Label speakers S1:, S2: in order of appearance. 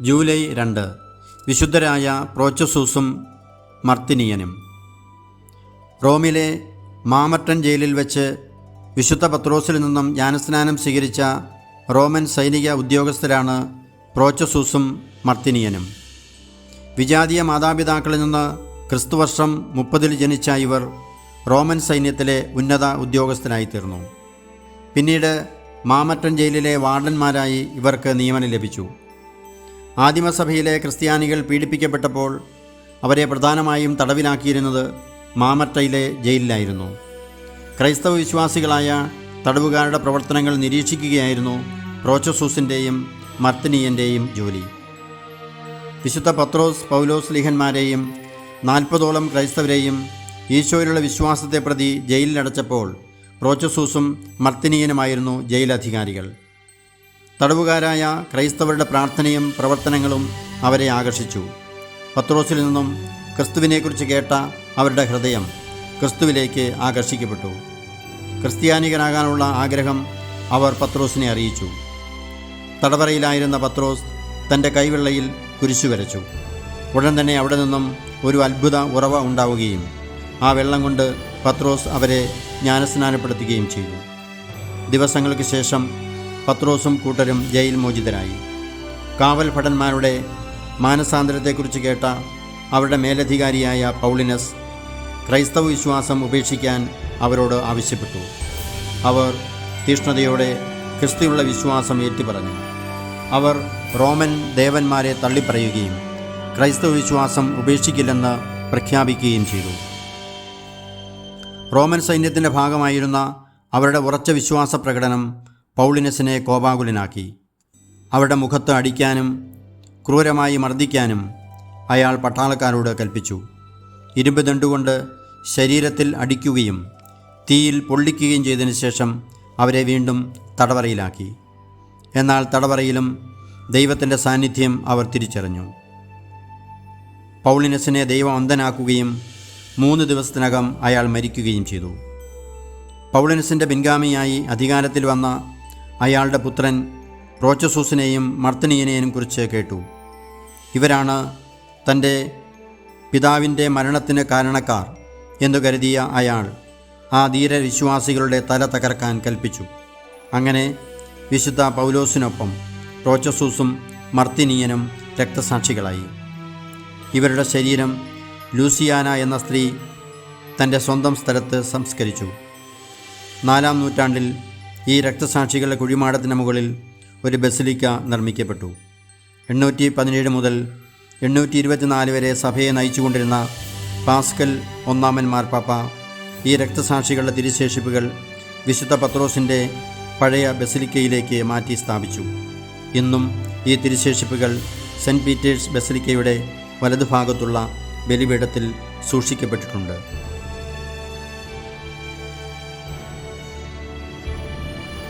S1: July രണ്ട്. വിശുദ്ധരായ പ്രോച്ചസൂസും മർത്തിനിയനും. റോമിലെ മാമറ്റൻ ജയിലിൽ വെച്ച് വിശുദ്ധ പത്രോസിൽ നിന്നും ജ്ഞാനസ്നാനം സ്വീകരിച്ച റോമൻ സൈനിക ഉദ്യോഗസ്ഥരാണ് പ്രോച്ചസൂസും മർത്തിനിയനും. വിജാതീയ മാതാപിതാക്കളിൽ നിന്ന് ക്രിസ്തുവർഷം മുപ്പതിൽ ജനിച്ച ഇവർ റോമൻ സൈന്യത്തിലെ ഉന്നത ഉദ്യോഗസ്ഥനായിത്തീർന്നു. പിന്നീട് മാമറ്റൻ ജയിലിലെ വാർഡന്മാരായി ഇവർക്ക് നിയമനം ലഭിച്ചു. ആദിമസഭയിലെ ക്രിസ്ത്യാനികൾ പീഡിപ്പിക്കപ്പെട്ടപ്പോൾ അവരെ പ്രധാനമായും തടവിലാക്കിയിരുന്നത് മാമറ്റയിലെ ജയിലിലായിരുന്നു. ക്രൈസ്തവ വിശ്വാസികളായ തടവുകാരുടെ പ്രവർത്തനങ്ങൾ നിരീക്ഷിക്കുകയായിരുന്നു പ്രോച്ചസൂസിന്റെയും മർത്തിനിയന്റെയും ജോലി. വിശുദ്ധ പത്രോസ് പൗലോസ് ലിഹന്മാരെയും നാൽപ്പതോളം ക്രൈസ്തവരെയും ഈശോയിലുള്ള വിശ്വാസത്തെ പ്രതി ജയിലിലടച്ചപ്പോൾ പ്രോച്ചസൂസും മർത്തിനിയനുമായിരുന്നു ജയിലധികാരികൾ. തടവുകാരായ ക്രൈസ്തവരുടെ പ്രാർത്ഥനയും പ്രവർത്തനങ്ങളും അവരെ ആകർഷിച്ചു. പത്രോസിൽ നിന്നും ക്രിസ്തുവിനെക്കുറിച്ച് കേട്ട അവരുടെ ഹൃദയം ക്രിസ്തുവിലേക്ക് ആകർഷിക്കപ്പെട്ടു. ക്രിസ്ത്യാനികനാകാനുള്ള ആഗ്രഹം അവർ പത്രോസിനെ അറിയിച്ചു. തടവറയിലായിരുന്ന പത്രോസ് തന്റെ കൈവെള്ളയിൽ കുരിശു വരച്ചു. ഉടൻ തന്നെ അവിടെ നിന്നും ഒരു അത്ഭുത ഉറവ ഉണ്ടാവുകയും ആ വെള്ളം കൊണ്ട് പത്രോസ് അവരെ ജ്ഞാനസ്നാനപ്പെടുത്തുകയും ചെയ്തു. ദിവസങ്ങൾക്ക് ശേഷം പത്രോസും കൂട്ടരും ജയിൽ മോചിതരായി. കാവൽ ഭടന്മാരുടെ മാനസാന്തരത്തെക്കുറിച്ച് കേട്ട അവരുടെ മേലധികാരിയായ പൗളിനസ് ക്രൈസ്തവ വിശ്വാസം ഉപേക്ഷിക്കാൻ അവരോട് ആവശ്യപ്പെട്ടു. അവർ തീഷ്ണതയോടെ ക്രിസ്തുയുള്ള വിശ്വാസം ഏറ്റുപറഞ്ഞു. അവർ റോമൻ ദേവന്മാരെ തള്ളിപ്പറയുകയും ക്രൈസ്തവ വിശ്വാസം ഉപേക്ഷിക്കില്ലെന്ന് പ്രഖ്യാപിക്കുകയും ചെയ്തു. റോമൻ സൈന്യത്തിന്റെ ഭാഗമായിരുന്ന അവരുടെ ഉറച്ച വിശ്വാസ പ്രകടനം പൗളിനസിനെ കോപാകുലനാക്കി. അവരുടെ മുഖത്ത് അടിക്കാനും ക്രൂരമായി മർദ്ദിക്കാനും അയാൾ പട്ടാളക്കാരോട് കൽപ്പിച്ചു. ഇരുമ്പ് ദണ്ടുകൊണ്ട് ശരീരത്തിൽ അടിക്കുകയും തീയിൽ പൊള്ളിക്കുകയും ചെയ്തതിനു ശേഷം അവരെ വീണ്ടും തടവറയിലാക്കി. എന്നാൽ തടവറയിലും ദൈവത്തിന്റെ സാന്നിധ്യം അവർ തിരിച്ചറിഞ്ഞു. പൗളിനസിനെ ദൈവം അന്ധനാക്കുകയും മൂന്ന് ദിവസത്തിനകം അയാൾ മരിക്കുകയും ചെയ്തു. പൗളിനസിന്റെ പിൻഗാമിയായി അധികാരത്തിൽ വന്ന അയാളുടെ പുത്രൻ റോച്ചസൂസിനെയും മർത്തനീയനെയും കുറിച്ച് കേട്ടു. ഇവരാണ് തന്റെ പിതാവിന്റെ മരണത്തിന് കാരണക്കാർ എന്നു കരുതിയ അയാൾ ആ ധീരവിശ്വാസികളുടെ തല തകർക്കാൻ കൽപ്പിച്ചു. അങ്ങനെ വിശുദ്ധ പൗലോസിനൊപ്പം റോച്ചസൂസും മർത്തിനീയനും രക്തസാക്ഷികളായി. ഇവരുടെ ശരീരം ലൂസിയാന എന്ന സ്ത്രീ തന്റെ സ്വന്തം സ്ഥലത്ത് സംസ്കരിച്ചു. നാലാം നൂറ്റാണ്ടിൽ ഈ രക്തസാക്ഷികളുടെ കുഴിമാടത്തിന് മുകളിൽ ഒരു ബസിലിക്ക നിർമ്മിക്കപ്പെട്ടു. എണ്ണൂറ്റി പതിനേഴ് മുതൽ എണ്ണൂറ്റി ഇരുപത്തിനാല് വരെ സഭയെ നയിച്ചുകൊണ്ടിരുന്ന പാസ്കൽ ഒന്നാമൻ മാർപ്പാപ്പ ഈ രക്തസാക്ഷികളുടെ തിരിശേഷിപ്പുകൾ വിശുദ്ധ പത്രോസിന്റെ പഴയ ബസിലിക്കയിലേക്ക് മാറ്റി സ്ഥാപിച്ചു. ഇന്നും ഈ തിരിശേഷിപ്പുകൾ സെന്റ് പീറ്റേഴ്സ് ബസിലിക്കയുടെ വലതുഭാഗത്തുള്ള ബലിപീഠത്തിൽ സൂക്ഷിക്കപ്പെട്ടിട്ടുണ്ട്.